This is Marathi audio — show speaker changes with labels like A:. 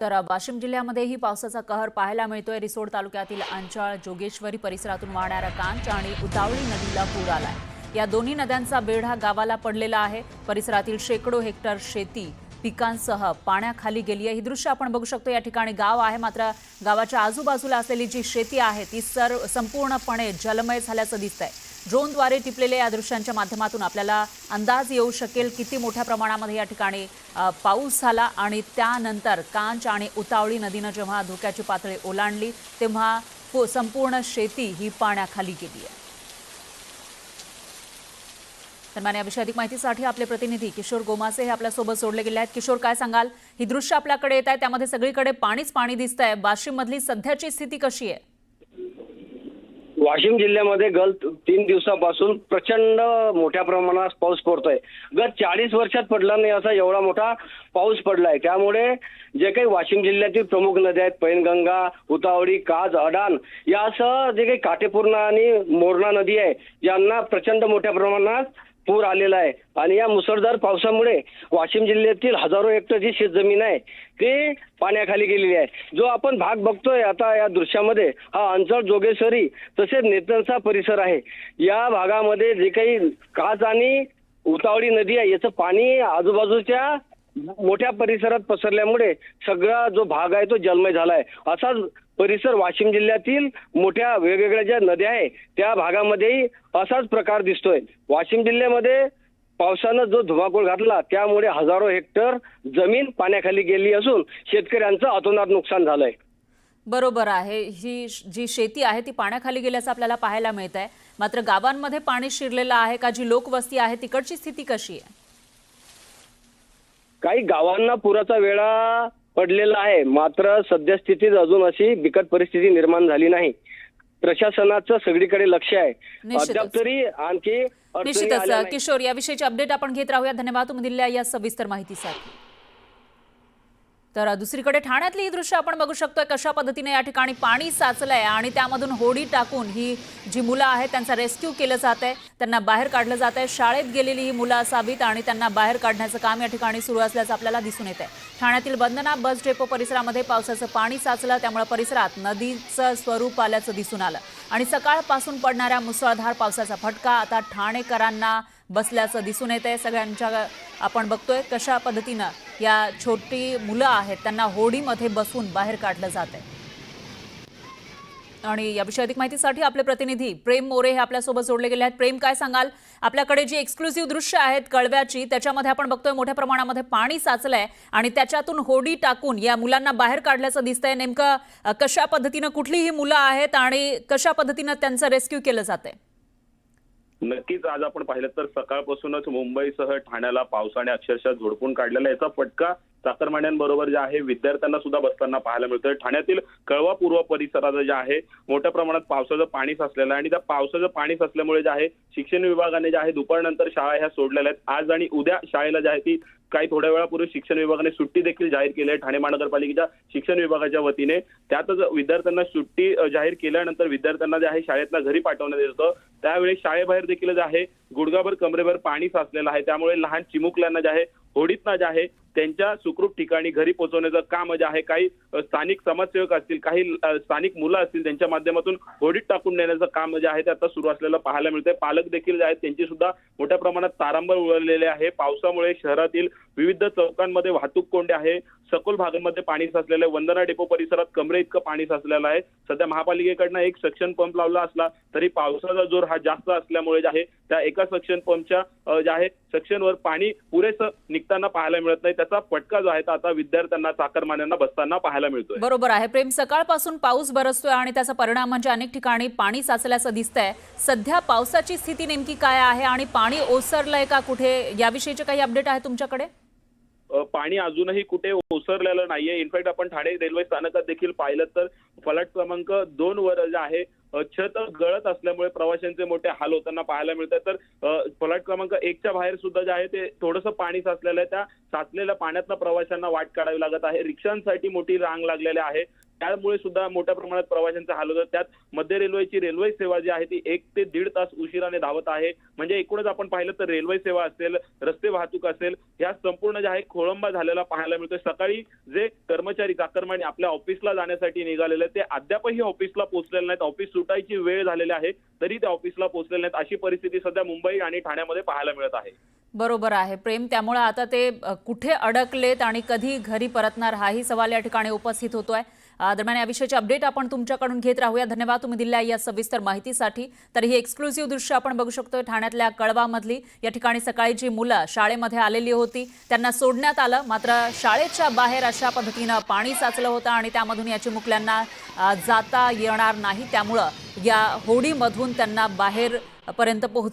A: तर वाशिम जिल्ह्यामध्येही पावसाचा कहर पाहायला मिळतोय. रिसोड तालुक्यातील अंचाळ जोगेश्वरी परिसरातून वाहणारा कांच आणि उतावळी नदीला पूर आलाय. या दोन्ही नद्यांचा बेढा गावाला पडलेला आहे. परिसरातील शेकडो हेक्टर शेती पिकांसह पाण्याखाली गेली आहे. ही दृश्य आपण बघू शकतो. या ठिकाणी गाव आहे. मात्र गावाच्या आजूबाजूला असलेली जी शेती आहे ती सर्व संपूर्णपणे जलमय झाल्याचं दिसतंय. ड्रोनद्वारे टिपलेल्या या दृश्यांच्या माध्यमातून आपल्याला अंदाज येऊ शकेल किती मोठ्या प्रमाणामध्ये या ठिकाणी पाऊस झाला आणि त्यानंतर कांच आणि उतावळी नदीनं जेव्हा धोक्याची पातळी ओलांडली तेव्हा संपूर्ण शेती ही पाण्याखाली गेली आहे. दरम्यान याविषयी अधिक माहितीसाठी आपले प्रतिनिधी किशोर गोमासे हे आपल्यासोबत जोडले गेले आहेत. किशोर काय सांगाल? ही दृश्य आपल्याकडे येत आहे त्यामध्ये सगळीकडे पाणीच पाणी दिसत आहे वाशिममधली सध्याची स्थिती कशी आहे?
B: वाशिम जिल्ह्यामध्ये गत तीन दिवसापासून प्रचंड मोठ्या प्रमाणात पाऊस पडतोय. गत चाळीस वर्षात पडला नाही असा एवढा मोठा पाऊस पडलाय. त्यामुळे जे काही वाशिम जिल्ह्यातील प्रमुख नद्या आहेत पैनगंगा उतावळी काज अडाण यासह जे काही काटेपूर्णा आणि मोरणा नदी आहे यांना प्रचंड मोठ्या प्रमाणात पूर आलेला आहे. आणि या मुसळधार पावसामुळे वाशिम जिल्ह्यातील हजारो हेक्टर जी शेतजमीन आहे ती पाण्याखाली गेलेली आहे. जो आपण भाग बघतोय आता या दृश्यामध्ये हा अंचळ जोगेश्वरी तसेच नेतनचा परिसर आहे. या भागामध्ये जे काही काच आणि उतावळी नदी आहे याचं पाणी आजूबाजूच्या मोठ्या परिसरात पसरल्यामुळे सगळा जो भाग आहे तो जलमय झालाय असाच परिसर वाशिम जिल्ह्यातील मोठ्या वेगवेगळ्या ज्या नद्या आहे त्या भागामध्येही असाच प्रकार दिसतोय. वाशिम जिल्ह्यामध्ये पावसानं जो धुमाकूळ घातला त्यामुळे हजारो हेक्टर जमीन पाण्याखाली गेली असून शेतकऱ्यांचं अतोनात नुकसान झालंय.
A: बरोबर आहे. ही जी शेती आहे ती पाण्याखाली गेल्याचं आपल्याला पाहायला मिळत आहे मात्र गावांमध्ये पाणी शिरलेलं आहे का? जी लोकवस्ती आहे तिकडची स्थिती कशी आहे?
B: काही गावांना पुराचा वेळा पडलेला आहे. मात्र सद्यस्थितीत अजून अशी बिकट परिस्थिती निर्माण झाली नाही. प्रशासनाचं सगळीकडे लक्ष आहे. अद्याप तरी आणखी
A: निश्चितच. किशोर याविषयीची अपडेट आपण घेत राहूया. धन्यवाद. तुम्ही दिलेल्या या सविस्तर माहितीसाठी. तर दुसरीकडे ठाण्यातली ही दृश्य आपण बघू शकतोय. कशा पद्धतीने या ठिकाणी पाणी साचलंय आणि त्यामधून होडी टाकून ही जी मुलं आहेत त्यांचा रेस्क्यू केलं जात आहे त्यांना बाहेर काढलं जात आहे शाळेत गेलेली ही मुलं असावीत आणि त्यांना बाहेर काढण्याचं काम या ठिकाणी सुरू असल्याचं आपल्याला दिसून येत आहे ठाण्यातील बंदना बस डेपो परिसरामध्ये पावसाचं पाणी साचलं त्यामुळे परिसरात नदीचं स्वरूप आल्याचं दिसून आलं. आणि सकाळपासून पडणाऱ्या मुसळधार पावसाचा फटका. आता ठाणेकरांना बसल्याचं दिसून येत आहे सगळ्यांच्या आपण बघतोय कशा पद्धतीनं या छोटी मुलं आहेत त्यांना होडीमध्ये बसून बाहेर काढलं जात आहे आणि याविषयी अधिक माहितीसाठी आपले प्रतिनिधी प्रेम मोरे हे आपल्यासोबत जोडले गेले आहेत. प्रेम काय सांगाल? आपल्याकडे जी एक्सक्लुझिव्ह दृश्य आहेत कळव्याची त्याच्यामध्ये आपण बघतोय मोठ्या प्रमाणामध्ये पाणी साचलंय आणि त्याच्यातून होडी टाकून या मुलांना बाहेर काढल्याचं दिसतंय. नेमकं कशा पद्धतीनं कुठली ही मुलं आहेत आणि कशा पद्धतीनं त्यांचं रेस्क्यू केलं जात आहे
C: नक्कीच आज आपण पाहिलं तर सकाळपासूनच मुंबईसह ठाण्याला पावसाने अक्षरशः झोडपून काढलेला याचा फटका चाकरमान्यांबरोबर जे आहे विद्यार्थ्यांना सुद्धा बसताना पाहायला मिळतोय. ठाण्यातील कळवा पूर्व परिसरात जे आहे मोठ्या प्रमाणात पावसाचं पाणी साचलेलं आहे आणि त्या पावसाचं पाणी साचल्यामुळे जे आहे शिक्षण विभागाने जे आहे दुपारनंतर शाळा ह्या सोडलेल्या आहेत. आज आणि उद्या शाळेला जे आहे ती काही थोड्या वेळापूर्वी शिक्षण विभागाने सुट्टी देखील जाहीर केली आहे ठाणे महानगरपालिकेच्या शिक्षण विभागाच्या वतीने. त्यातच विद्यार्थ्यांना सुट्टी जाहीर केल्यानंतर विद्यार्थ्यांना जे आहे शाळेतनं घरी पाठवण्यात येतं. त्यावेळी शाळेबाहेर देखील जे आहे गुडघाभर कमरेभर पाणी साचलेलं आहे. त्यामुळे लहान चिमुकल्यांना जे आहे होडीतनं जे आहे त्यांच्या सुखरूप ठिकाणी घरी पोहोचवण्याचं काम जे आहे काही स्थानिक समाजसेवक असतील काही स्थानिक मुलं असतील त्यांच्या माध्यमातून होडीत टाकून नेण्याचं काम जे आहे ते आता सुरू असलेलं पाहायला मिळतंय. पालक देखील जे आहेत त्यांची सुद्धा मोठ्या प्रमाणात तारांबळ उरलेले आहे. पावसामुळे शहरातील विविध चौकांमध्ये वाहतूक कोंडी आहे. सखोल भागांमध्ये पाणी साचलेलं आहे. वंदना डेपो परिसरात कमरे इतकं पाणी साचलेलं आहे. सध्या महापालिकेकडनं एक सक्शन पंप लावला असला तरी पावसाचा जोर हा जास्त असल्यामुळे जे आहे त्या एका सक्शन पंपच्या जे आहे सक्शनवर पाणी पुरेसं निघताना पाहायला मिळत नाही. त्याचा फटका जो आहे तो आता विद्यार्थ्यांना चाकरमान्यांना बसताना पाहायला मिळतोय.
A: बरोबर आहे. प्रेम सकाळपासून पाऊस बरसतोय आणि त्याचा परिणाम म्हणजे अनेक ठिकाणी पाणी साचल्याचं दिसतंय. सध्या पावसाची स्थिती नेमकी काय आहे आणि पाणी ओसरलंय का कुठे? याविषयीचे काही अपडेट आहे तुमच्याकडे?
C: पाणी अजूनही कुठे ओसरलेलं नाहीये. इनफॅक्ट आपण ठाणे रेल्वे स्थानकात देखील पाहिलं तर फलाट क्रमांक दोन वर जे आहे छत गळत असल्यामुळे प्रवाशांचे मोठे हाल होताना पाहायला मिळतात. तर फलाट क्रमांक एकच्या बाहेर सुद्धा जे आहे ते थोडंसं पाणी साचलेलं आहे. त्या साचलेल्या पाण्यातनं प्रवाशांना वाट काढावी लागत आहे. रिक्षांसाठी मोठी रांग लागलेली आहे. त्यामुळे सुद्धा मोठ्या प्रमाणात प्रवाशांचा हाल होतं. त्यात मध्य रेल्वेची रेल्वे सेवा जी आहे ती एक ते दीड तास उशिराने धावत आहे. म्हणजे एकूणच आपण पाहिलं तर रेल्वे सेवा असेल रस्ते वाहतूक असेल ह्या संपूर्ण जे आहे खोळंबा झालेला पाहायला मिळतोय. सकाळी जे कर्मचारी चाकरमानी आपल्या ऑफिसला जाण्यासाठी निघालेले आहेत, ते अद्यापही ऑफिसला पोहोचलेले नाहीत. ऑफिस सुटायची वेळ झालेली आहे तरी ते ऑफिसला पोहोचलेले नाहीत. अशी परिस्थिती सध्या मुंबई आणि ठाण्यामध्ये पाहायला मिळत आहे.
A: बरोबर आहे. प्रेम त्यामुळे आता ते कुठे अडकलेत आणि कधी घरी परतणार हाही सवाल या ठिकाणी उपस्थित होतोय. दरम्यान याविषयीचे अपडेट आपण तुमच्याकडून घेत राहूया. धन्यवाद. तुम्ही दिलेल्या या सविस्तर माहितीसाठी. तर ही एक्सक्लुझिव्ह दृश्य आपण बघू शकतोय ठाण्यातल्या कळवामधली. या ठिकाणी सकाळी जी मुलं शाळेमध्ये आलेली होती त्यांना सोडण्यात आलं. मात्र शाळेच्या बाहेर अशा पद्धतीनं पाणी साचलं होतं आणि त्यामधून या चिमुकल्यांना जाता येणार नाही. त्यामुळं या होडीमधून त्यांना बाहेर पर्यंत पोहोच